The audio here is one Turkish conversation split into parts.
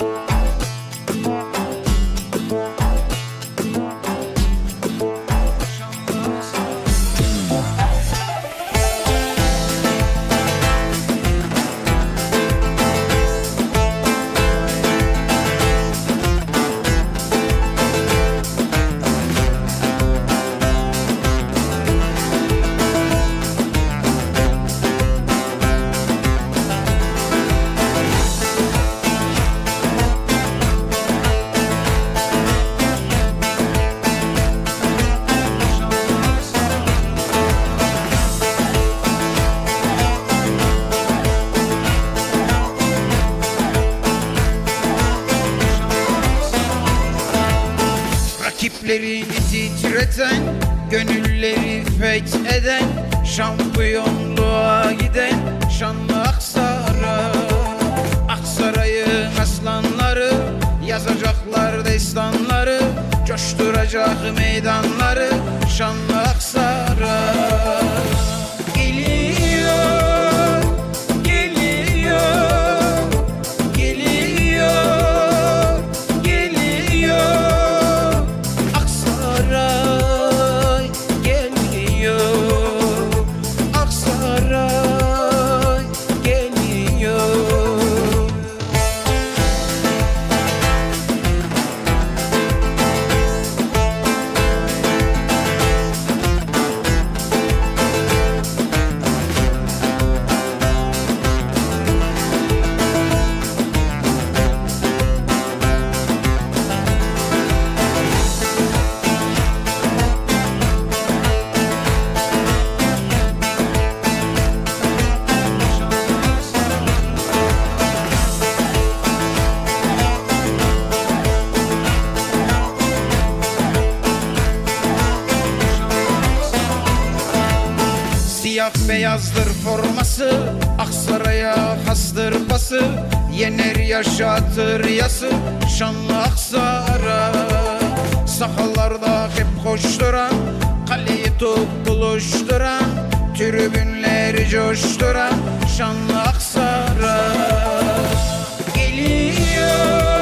you titreten Gönülleri fetheden Şampiyonluğa giden Şanlı Aksaray Aksaray'ın aslanları Yazacaklar destanları Coşturacak meydanları Şanlı beyazdır forması Aksaray'a hastır pası Yener yaşatır yası Şanlı Aksaray Sahalarda hep koşturan Kaleyi top buluşturan Tribünleri coşturan Şanlı Aksaray Geliyor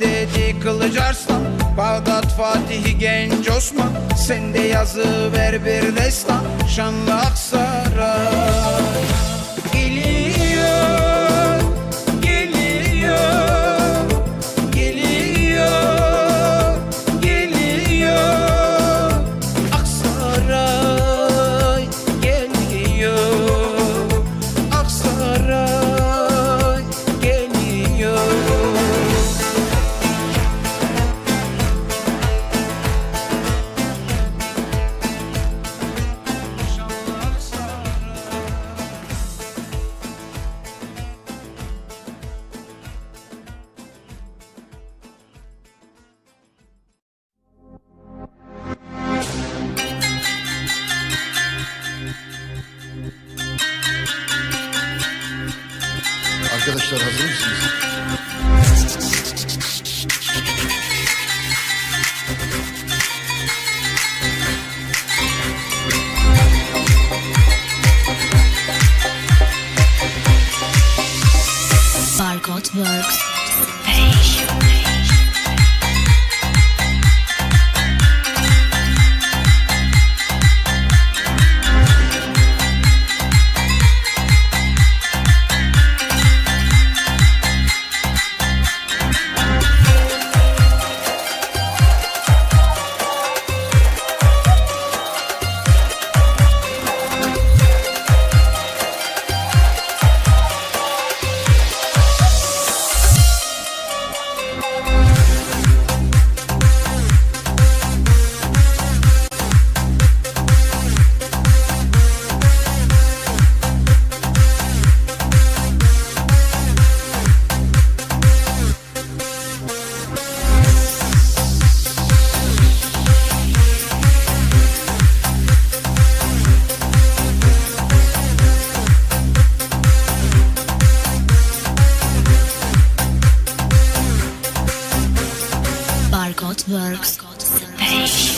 dedi Kılıç Arslan. Bağdat Fatih Genç Osman. Sen de yazı ver bir destan. Şanlı Aksaray. Geliyor Arkadaşlar hazır mısınız? Baby.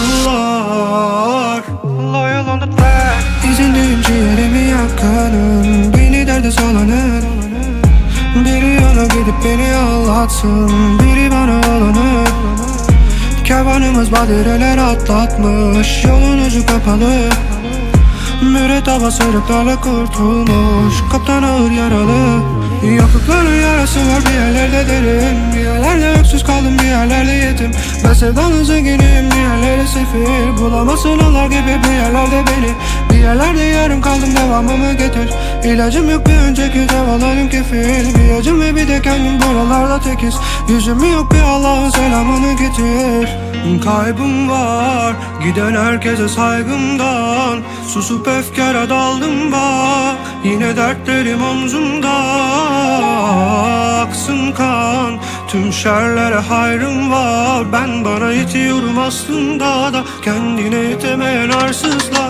Utansınlar Loyal on the track. İzindeyim ciğerimi yakanım Beni derde salanır Biri yana gidip beni ağlatsın Biri bana olanı Kervanımız badireler atlatmış. Yolun ucu kapalı. Müretteba sırıklarla kurtulmuş. Kaptan ağır yaralı Yapıkların yarası var bir yerlerde derin Bir yerlerde öksüz kaldım bir yerlerde yetim. Ben sevdanın zenginiyim bir yerlerde sefil. Bulamazsın onlar gibi bir yerlerde beni yerlerde yarım kaldım devamımı getir. İlacım yok bir önceki devalarım kefil Bir acım ve bir de kendim buralarda tekiz. Yüzüm yok bir Allah'ın selamını getir. Kaybım var Giden herkese saygımdan. Susup efkara daldım bak Yine dertlerim omzumda. Aksın kan Tüm şerlere hayrım var. Ben bana itiyorum aslında da Kendine yetemeyen arsızlar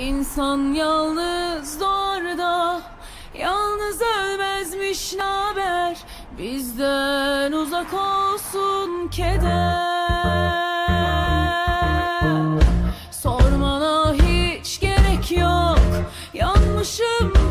İnsan yalnız da Yalnız ölmezmiş naber Bizden uzak olsun keder. Sormana hiç gerek yok Yanmışım